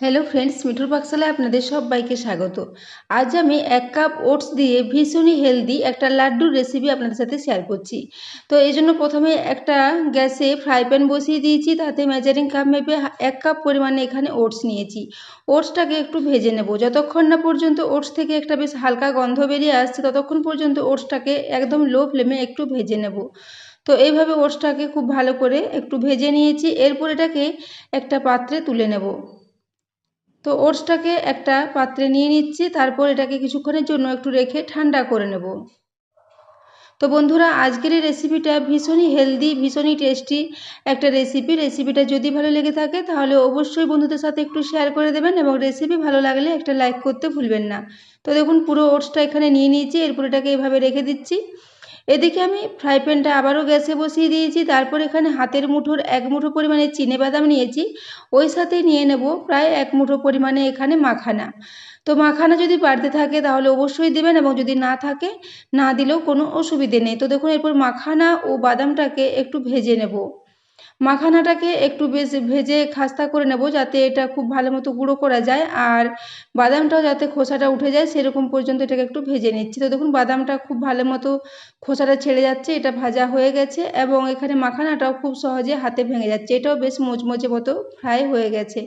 Hello friends মিঠুর পাকশালায় আপনাদের সবাইকে স্বাগত। আজ আমি এক কাপ ওটস দিয়ে ভীষণই হেলদি একটা লাড্ডুর রেসিপি আপনাদের সাথে শেয়ার করছি। তো এই জন্য প্রথমে একটা গ্যাসে ফ্রাই প্যান বসিয়ে দিয়েছি, তাতে মেজারিং কাপ মেপে এক কাপ পরিমাণে এখানে ওটস নিয়েছি। ওটসটাকে একটু ভেজে নেব। যতক্ষণ না পর্যন্ত ওটস থেকে একটা বেশ হালকা গন্ধ বেরিয়ে আসছে, ততক্ষণ পর্যন্ত ওটসটাকে একদম লো ফ্লেমে একটু ভেজে নেব। তো এইভাবে ওটসটাকে খুব ভালো করে একটু ভেজে নিয়েছি। এরপর এটাকে একটা পাত্রে তুলে নেব। তো ওটসটাকে একটা পাত্রে নিয়ে নিচ্ছি, তারপর এটাকে কিছুক্ষণের জন্য একটু রেখে ঠান্ডা করে নেব। তো বন্ধুরা, আজকের এই রেসিপিটা ভীষণই হেলদি ভীষণই টেস্টি একটা রেসিপি রেসিপিটা যদি ভালো লেগে থাকে, তাহলে অবশ্যই বন্ধুদের সাথে একটু শেয়ার করে দেবেন এবং রেসিপি ভালো লাগলে একটা লাইক করতে ভুলবেন না। তো দেখুন, পুরো ওটসটা এখানে নিয়ে নিয়েছি, এরপর এটাকে এভাবে রেখে দিচ্ছি। এদিকে আমি ফ্রাই প্যানটা আবারও গ্যাসে বসিয়ে দিয়েছি, তারপর এখানে হাতের মুঠোর এক মুঠো পরিমাণে চিনে বাদাম নিয়েছি, ওই সাথে নিয়ে নেব প্রায় এক মুঠো পরিমাণে এখানে মাখানা। তো মাখানা যদি বাড়তে থাকে তাহলে অবশ্যই দেবেন এবং যদি না থাকে, না দিলেও কোনো অসুবিধে নেই। তো দেখুন, এরপর মাখানা ও বাদামটাকে একটু ভেজে নেব। মাখানাটাকে একটু বেশ ভেজে খাস্তা করে নেব যাতে এটা খুব ভালো মতো গুঁড়ো করা যায়। আর বাদামটাও যাতে খোসাটা উঠে যায় সেরকম পর্যন্ত এটাকে একটু ভেজে নিচ্ছি। তো দেখুন, বাদামটা খুব ভালো মতো খোসাটা ছেড়ে যাচ্ছে, এটা ভাজা হয়ে গেছে এবং এখানে মাখানাটাও খুব সহজে হাতে ভেঙে যাচ্ছে। এটাও বেশ মোচমোচে মতো ফ্রাই হয়ে গেছে।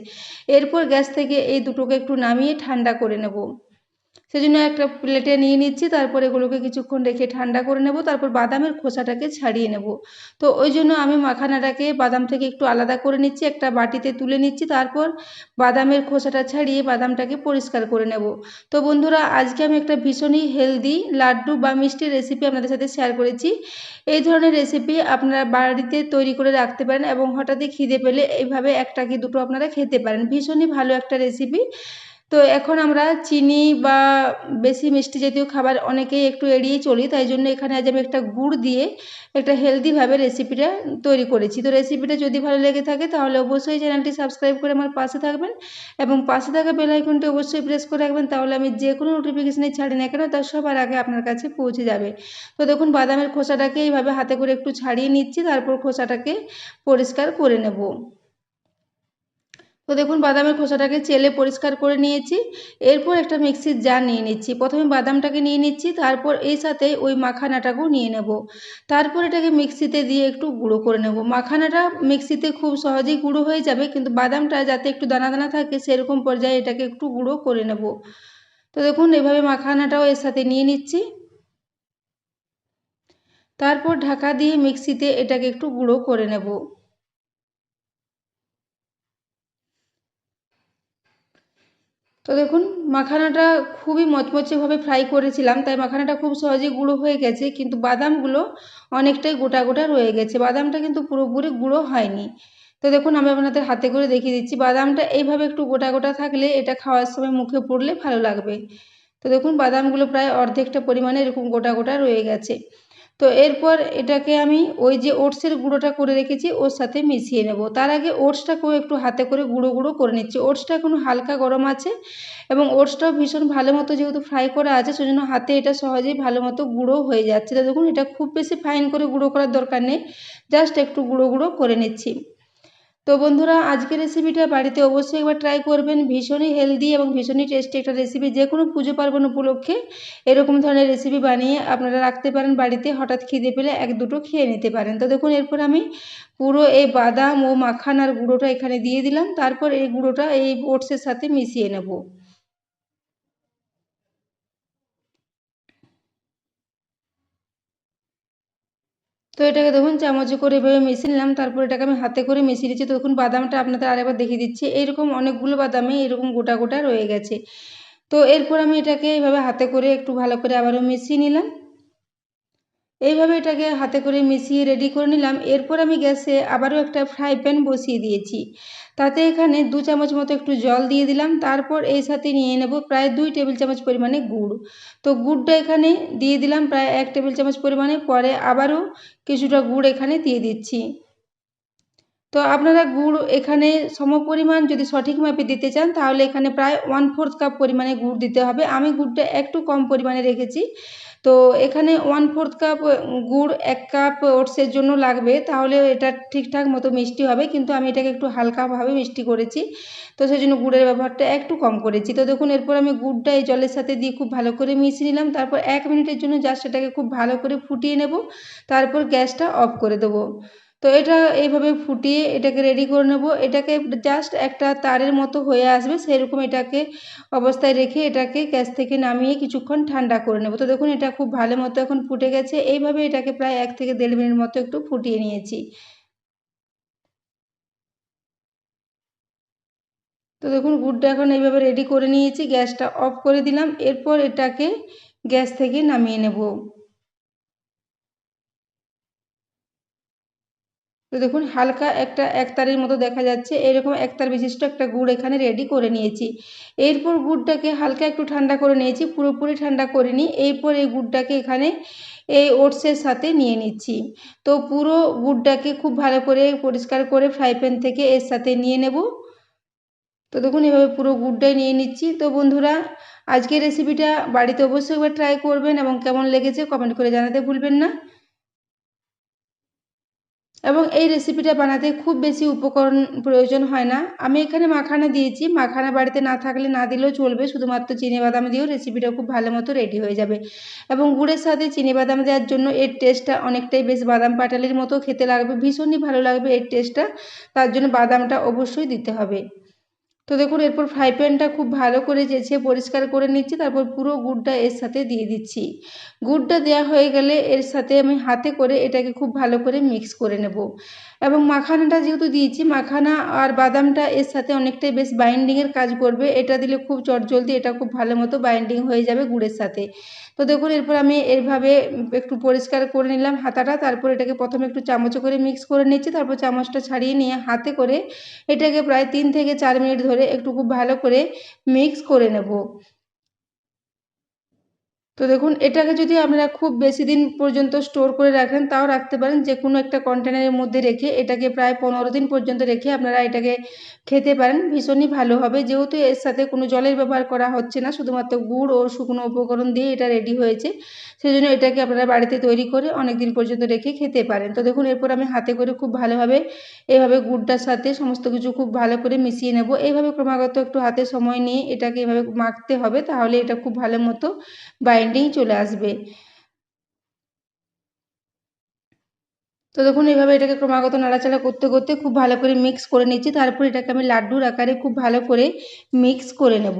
এরপর গ্যাস থেকে এই দুটোকে একটু নামিয়ে ঠান্ডা করে নেব। সেজন্য একটা প্লেটে নিয়ে নিচ্ছি, তারপর এগুলোকে কিছুক্ষণ রেখে ঠান্ডা করে নেব, তারপর বাদামের খোসাটাকে ছাড়িয়ে নেব। তো ওই জন্য আমি মাখানাটাকে বাদাম থেকে একটু আলাদা করে নিচ্ছি, একটা বাটিতে তুলে নিচ্ছি, তারপর বাদামের খোসাটা ছাড়িয়ে বাদামটাকে পরিষ্কার করে নেব। তো বন্ধুরা, আজকে আমি একটা ভীষণই হেলদি লাড্ডু বা মিষ্টি রেসিপি আপনাদের সাথে শেয়ার করেছি। এই ধরনের রেসিপি আপনারা বাড়িতে তৈরি করে রাখতে পারেন এবং হঠাৎই খিদে পেলে এইভাবে একটা কি দুটো আপনারা খেতে পারেন। ভীষণই ভালো একটা রেসিপি তো এখন আমরা চিনি বা বেশি মিষ্টি জাতীয় খাবার অনেকেই একটু এড়িয়ে চলি, তাই জন্য এখানে আজ আমি একটা গুড় দিয়ে একটা হেলদিভাবে রেসিপিটা তৈরি করেছি। তো রেসিপিটা যদি ভালো লেগে থাকে তাহলে অবশ্যই চ্যানেলটি সাবস্ক্রাইব করে আমার পাশে থাকবেন এবং পাশে থাকা বেল আইকনটি অবশ্যই প্রেস করে রাখবেন, তাহলে আমি যে কোনো নোটিফিকেশানে ছাড়ি না কেন তার সবার আগে আপনার কাছে পৌঁছে যাবে। তো দেখুন বাদামের খোসাটাকে এইভাবে হাতে করে একটু ছাড়িয়ে নিচ্ছি, তারপর খোসাটাকে পরিষ্কার করে নেব। তো দেখুন, বাদামের খোসাটাকে চেলে পরিষ্কার করে নিয়েছি। এরপর একটা মিক্সির জার নিয়ে নিচ্ছি। প্রথমে বাদামটাকে নিয়ে নিচ্ছি, তারপর এই সাথে ওই মাখানাটাকেও নিয়ে নেব। তারপর এটাকে মিক্সিতে দিয়ে একটু গুঁড়ো করে নেব। মাখানাটা মিক্সিতে খুব সহজেই গুঁড়ো হয়ে যাবে, কিন্তু বাদামটা যাতে একটু দানা দানা থাকে, সেরকম পর্যায়ে এটাকে একটু গুঁড়ো করে নেব। তো দেখুন, এভাবে মাখানাটাও এর সাথে নিয়ে নিচ্ছি। তারপর ঢাকা দিয়ে মিক্সিতে এটাকে একটু গুঁড়ো করে নেব। তো দেখুন, মাখানাটা খুবই মচমচেভাবে ফ্রাই করেছিলাম, তাই মাখানাটা খুব সহজেই গুঁড়ো হয়ে গেছে, কিন্তু বাদামগুলো অনেকটাই গোটা গোটা রয়ে গেছে, বাদামটা কিন্তু পুরোপুরি গুঁড়ো হয়নি। তো দেখুন, আমি আপনাদের হাতে করে দেখিয়ে দিচ্ছি, বাদামটা এইভাবে একটু গোটা গোটা থাকলে এটা খাওয়ার সময় মুখে পড়লে ভালো লাগবে। তো দেখুন, বাদামগুলো প্রায় অর্ধেকটা পরিমাণে এরকম গোটা গোটা রয়ে গেছে। তো এরপর এটাকে আমি ওই যে ওটসের গুঁড়োটা করে রেখেছি, ওর সাথে মিশিয়ে নেব। তার আগে ওটসটাকেও একটু হাতে করে গুঁড়ো গুঁড়ো করে নিচ্ছি। ওটসটা এখন হালকা গরম আছে এবং ওটসটাও ভীষণ ভালো মতো যেহেতু ফ্রাই করা আছে, সেজন্য হাতে এটা সহজেই ভালো মতো গুঁড়ো হয়ে যাচ্ছে। তো দেখুন, এটা খুব বেশি ফাইন করে গুঁড়ো করার দরকার নেই। জাস্ট একটু গুঁড়ো গুঁড়ো করে নিচ্ছি। তো বন্ধুরা, আজকের রেসিপিটা বাড়িতে অবশ্যই একবার ট্রাই করবেন। ভীষণই হেলদি এবং ভীষণই টেস্টি একটা রেসিপি যে কোনো পুজো পার্বণ উপলক্ষে এরকম ধরনের রেসিপি বানিয়ে আপনারা রাখতে পারেন বাড়িতে। হঠাৎ খিদে পেলে এক দুটো খেয়ে নিতে পারেন। তো দেখুন, এরপর আমি পুরো এই বাদাম ও মাখান আর গুঁড়োটা এখানে দিয়ে দিলাম। তারপর এই গুঁড়োটা এই ওটসের সাথে মিশিয়ে নেব। তো এটাকে দেখুন চামচে করে এভাবে মিশিয়ে নিলাম, তারপর এটাকে আমি হাতে করে মিশিয়ে দিচ্ছি। তো দেখুন বাদামটা আপনাদের আরেকবার দেখিয়ে দিচ্ছি। এইরকম অনেকগুলো বাদামে এরকম গোটা গোটা রয়ে গেছে। তো এরপর আমি এটাকে এভাবে হাতে করে একটু ভালো করে আবারও মিশিয়ে নিলাম। এইভাবে এটাকে হাতে করে মিশিয়ে রেডি করে নিলাম। এরপর আমি গ্যাসে আবারও একটা ফ্রাই প্যান বসিয়ে দিয়েছি। তাতে এখানে দু চামচ মতো একটু জল দিয়ে দিলাম। তারপর এই সাথে নিয়ে নেব প্রায় দুই টেবিল চামচ পরিমাণে গুড়। তো গুড়টা এখানে দিয়ে দিলাম প্রায় এক টেবিল চামচ পরিমাণে। পরে আবারও কিছুটা গুড় এখানে দিয়ে দিচ্ছি। তো আপনারা গুড় এখানে সমপরিমাণ যদি সঠিক মাপে দিতে চান, তাহলে এখানে প্রায় ওয়ান ফোর্থ কাপ পরিমাণে গুড় দিতে হবে। আমি গুড়টা একটু কম পরিমাণে রেখেছি। তো এখানে ওয়ান ফোর্থ কাপ গুড় এক কাপ ওটসের জন্য লাগবে। তাহলে এটা ঠিকঠাক মতো মিষ্টি হবে, কিন্তু আমি এটাকে একটু হালকাভাবে মিষ্টি করেছি। তো সেই জন্য গুড়ের ব্যবহারটা একটু কম করেছি। তো দেখুন, এরপর আমি গুড়টা এই জলের সাথে দিয়ে খুব ভালো করে মিশিয়ে নিলাম। তারপর এক মিনিটের জন্য জাস্ট এটাকে খুব ভালো করে ফুটিয়ে নেব। তারপর গ্যাসটা অফ করে দেবো। তো এটা এইভাবে ফুটিয়ে এটাকে রেডি করে নেব। এটাকে জাস্ট একটা তারের মতো হয়ে আসবে, সেরকম এটাকে অবস্থায় রেখে এটাকে গ্যাস থেকে নামিয়ে কিছুক্ষণ ঠান্ডা করে নেব। তো দেখুন এটা খুব ভালো মতো এখন ফুটে গেছে। এইভাবে এটাকে প্রায় এক থেকে দেড় মিনিট মতো একটু ফুটিয়ে নিয়েছি। তো দেখুন গুড়টা এখন এইভাবে রেডি করে নিয়েছি, গ্যাসটা অফ করে দিলাম। এরপর এটাকে গ্যাস থেকে নামিয়ে নেব। তো দেখুন, হালকা একটা একতারের মতো দেখা যাচ্ছে। এরকম একতার বিশিষ্ট একটা গুড় এখানে রেডি করে নিয়েছি। এরপর গুড়টাকে হালকা একটু ঠান্ডা করে নিয়েছি, পুরোপুরি ঠান্ডা করে নিই এরপর এই গুড়টাকে এখানে এই ওটসের সাথে নিয়ে নিচ্ছি। তো পুরো গুড়টাকে খুব ভালো করে পরিষ্কার করে ফ্রাই প্যান থেকে এর সাথে নিয়ে নেব। তো দেখুন, এভাবে পুরো গুড়টাই নিয়ে নিচ্ছি। তো বন্ধুরা, আজকের রেসিপিটা বাড়িতে অবশ্যই একবার ট্রাই করবেন এবং কেমন লেগেছে কমেন্ট করে জানাতে ভুলবেন না। এবং এই রেসিপিটা বানাতে খুব বেশি উপকরণ প্রয়োজন হয় না। আমি এখানে মাখানা দিয়েছি। মাখানা বাড়িতে না থাকলে না দিলেও চলবে। শুধুমাত্র চিনি বাদাম দিয়েও রেসিপিটা খুব ভালো মতো রেডি হয়ে যাবে। এবং গুড়ের সাথে বাদাম দেওয়ার জন্য এর টেস্টটা অনেকটাই বেশ বাদাম পাটালির মতো খেতে লাগবে। ভীষণই ভালো লাগবে এর টেস্টটা তার জন্য বাদামটা অবশ্যই দিতে হবে। তো দেখুন, এরপর ফ্রাই প্যানটা খুব ভালো করে চেঁচে পরিষ্কার করে নিচ্ছি, তারপর পুরো গুড়টা এর সাথে দিয়ে দিচ্ছি। গুড়টা দেওয়া হয়ে গেলে এর সাথে আমি হাতে করে এটাকে খুব ভালো করে মিক্স করে নেব। এবং মাখানাটা যেহেতু দিয়েছি, মাখানা আর বাদামটা এর সাথে অনেকটাই বেশ বাইন্ডিংয়ের কাজ করবে। এটা দিলে খুব চটজলদি, এটা খুব ভালো মতো বাইন্ডিং হয়ে যাবে গুড়ের সাথে। তো দেখুন, এরপর আমি এইভাবে একটু পরিষ্কার করে নিলাম হাতাটা, তারপর এটাকে প্রথমে একটু চামচে করে মিক্স করে নিচ্ছি, তারপর চামচটা ছাড়িয়ে নিয়ে হাতে করে এটাকে প্রায় তিন থেকে চার মিনিট একটু খুব ভালো করে মিক্স করে নেব। তো দেখুন, এটাকে যদি আপনারা খুব বেশি দিন পর্যন্ত স্টোর করে রাখেন, তাও রাখতে পারেন। যে কোনো একটা কন্টেনারের মধ্যে রেখে এটাকে প্রায় পনেরো দিন পর্যন্ত রেখে আপনারা এটাকে খেতে পারেন। ভীষণই ভালো হবে। যেহেতু এর সাথে কোনো জলের ব্যবহার করা হচ্ছে না, শুধুমাত্র গুড় ও শুকনো উপকরণ দিয়ে এটা রেডি হয়েছে। সেই জন্য এটাকে আপনারা বাড়িতে তৈরি করে অনেক দিন পর্যন্ত রেখে খেতে পারেন। তো দেখুন, এরপর আমি হাতে করে খুব ভালোভাবে এভাবে গুড়টার সাথে সমস্ত কিছু খুব ভালো করে মিশিয়ে নেব। এইভাবে ক্রমাগত একটু হাতে সময় নিয়ে এটাকে এভাবে মাখতে হবে, তাহলে এটা খুব ভালো মতো বাইন্ডিং চলে আসবে। তো দেখুন, এইভাবে এটাকে ক্রমাগত নাড়াচাড়া করতে করতে খুব ভালো করে মিক্স করে নিচ্ছি। তারপর এটাকে আমি লাড্ডুর আকারে খুব ভালো করে মিক্স করে নেব।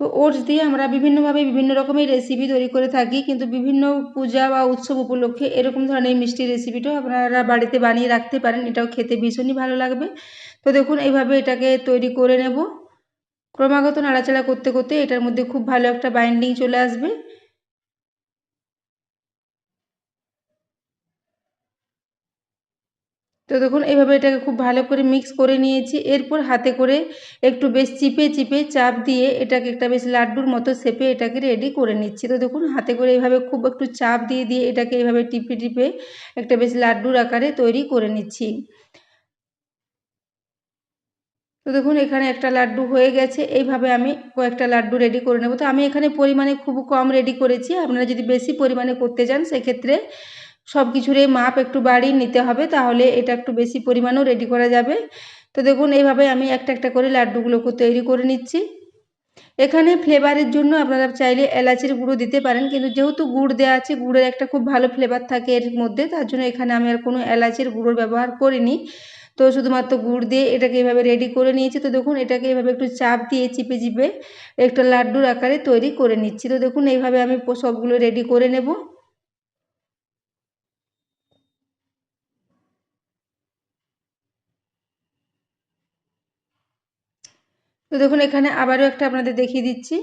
তো ওটস দিয়ে আমরা বিভিন্নভাবে বিভিন্ন রকমের রেসিপি তৈরি করে থাকি, কিন্তু বিভিন্ন পূজা বা উৎসব উপলক্ষে এরকম ধরনের মিষ্টি রেসিপিটাও আপনারা বাড়িতে বানিয়ে রাখতে পারেন। এটাও খেতে ভীষণই ভালো লাগবে। তো দেখুন, এইভাবে এটাকে তৈরি করে নেব। ক্রমাগত নাড়াচাড়া করতে করতে এটার মধ্যে খুব ভালো একটা বাইন্ডিং চলে আসবে। তো দেখুন এইভাবে এটাকে খুব ভালো করে মিক্স করে নিয়েছি। এরপর হাতে করে একটু বেশ চিপে চিপে চাপ দিয়ে এটাকে একটা বেশ লাড্ডুর মতো শেপে এটাকে রেডি করে নিচ্ছি। তো দেখুন, হাতে করে এইভাবে খুব একটু চাপ দিয়ে দিয়ে এটাকে এইভাবে টিপে টিপে একটা বেশ লাড্ডুর আকারে তৈরি করে নিচ্ছি। তো দেখুন, এখানে একটা লাড্ডু হয়ে গেছে। এইভাবে আমি কয়েকটা লাড্ডু রেডি করে নেব। তো আমি এখানে পরিমাণে খুব কম রেডি করেছি। আপনারা যদি বেশি পরিমাণে করতে চান, সেক্ষেত্রে সব কিছুরই মাপ একটু বাড়িয়ে নিতে হবে। তাহলে এটা একটু বেশি পরিমাণেও রেডি করা যাবে। তো দেখুন, এইভাবে আমি একটা একটা করে লাড্ডুগুলোকে তৈরি করে নিচ্ছি। এখানে ফ্লেভারের জন্য আপনারা চাইলে এলাচির গুঁড়ো দিতে পারেন। কিন্তু যেহেতু গুড় দেওয়া আছে, গুড়ের একটা খুব ভালো ফ্লেভার থাকে এর মধ্যে। তার জন্য এখানে আমি আর কোনো এলাচির গুঁড়োর ব্যবহার করিনি। তো শুধুমাত্র গুড় দিয়ে এটাকে এভাবে রেডি করে নিয়েছি। তো দেখুন, এটাকে এভাবে একটু চাপ দিয়ে চিপে চিপে একটা লাড্ডুর আকারে তৈরি করে নিচ্ছি। তো দেখুন, এইভাবে আমি সবগুলো রেডি করে নেব। তো দেখুন, এখানে আবারও একটা আপনাদের দেখিয়ে দিচ্ছি।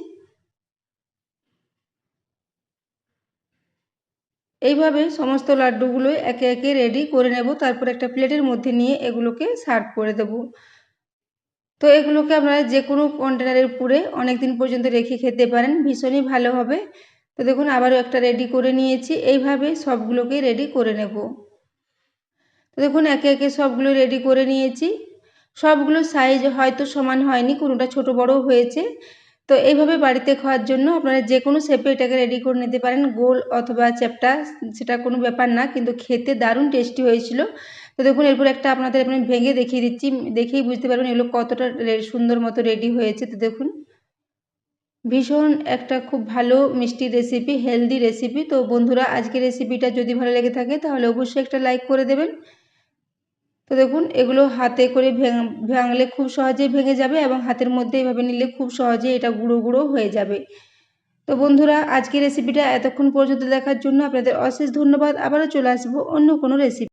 এইভাবে সমস্ত লাড্ডুগুলো একে একে রেডি করে নেব। তারপর একটা প্লেটের মধ্যে নিয়ে এগুলোকে সার্ভ করে দেব। তো এগুলোকে আপনারা যে কোনো কন্টেনারের পুরে অনেক দিন পর্যন্ত রেখে খেতে পারেন, ভীষণই ভালো হবে। তো দেখুন, আবারও একটা রেডি করে নিয়েছি। এইভাবে সবগুলোকে রেডি করে নেব। তো দেখুন, একে একে সবগুলো রেডি করে নিয়েছি। সবগুলো সাইজ হয়তো সমান হয়নি, কোনোটা ছোট বড় হয়েছে। তো এইভাবে বাড়িতে খাওয়ার জন্য আপনারা যে কোনো শেপে এটাকে রেডি করে নিতে পারেন। গোল অথবা চ্যাপটা সেটা কোনো ব্যাপার না, কিন্তু খেতে দারুণ টেস্টি হয়েছিল। তো দেখুন, এরপর একটা আপনাদের আমি ভেঙে দেখিয়ে দিচ্ছি, দেখেই বুঝতে পারবেন এগুলো কতটা সুন্দর মতো রেডি হয়েছে। তো দেখুন, ভীষণ একটা খুব ভালো মিষ্টি রেসিপি হেলদি রেসিপি তো বন্ধুরা, আজকের রেসিপিটা যদি ভালো লেগে থাকে, তাহলে অবশ্যই একটা লাইক করে দেবেন। তো দেখুন, এগুলো হাতে করে ভাঙলে খুব সহজেই ভেঙে যাবে এবং হাতের মধ্যে এভাবে নিলে খুব সহজেই এটা গুঁড়ো গুঁড়ো হয়ে যাবে। তো বন্ধুরা, আজকের রেসিপিটা এতক্ষণ পর্যন্ত দেখার জন্য আপনাদের অশেষ ধন্যবাদ। আবারও চলে আসব অন্য কোনো রেসিপি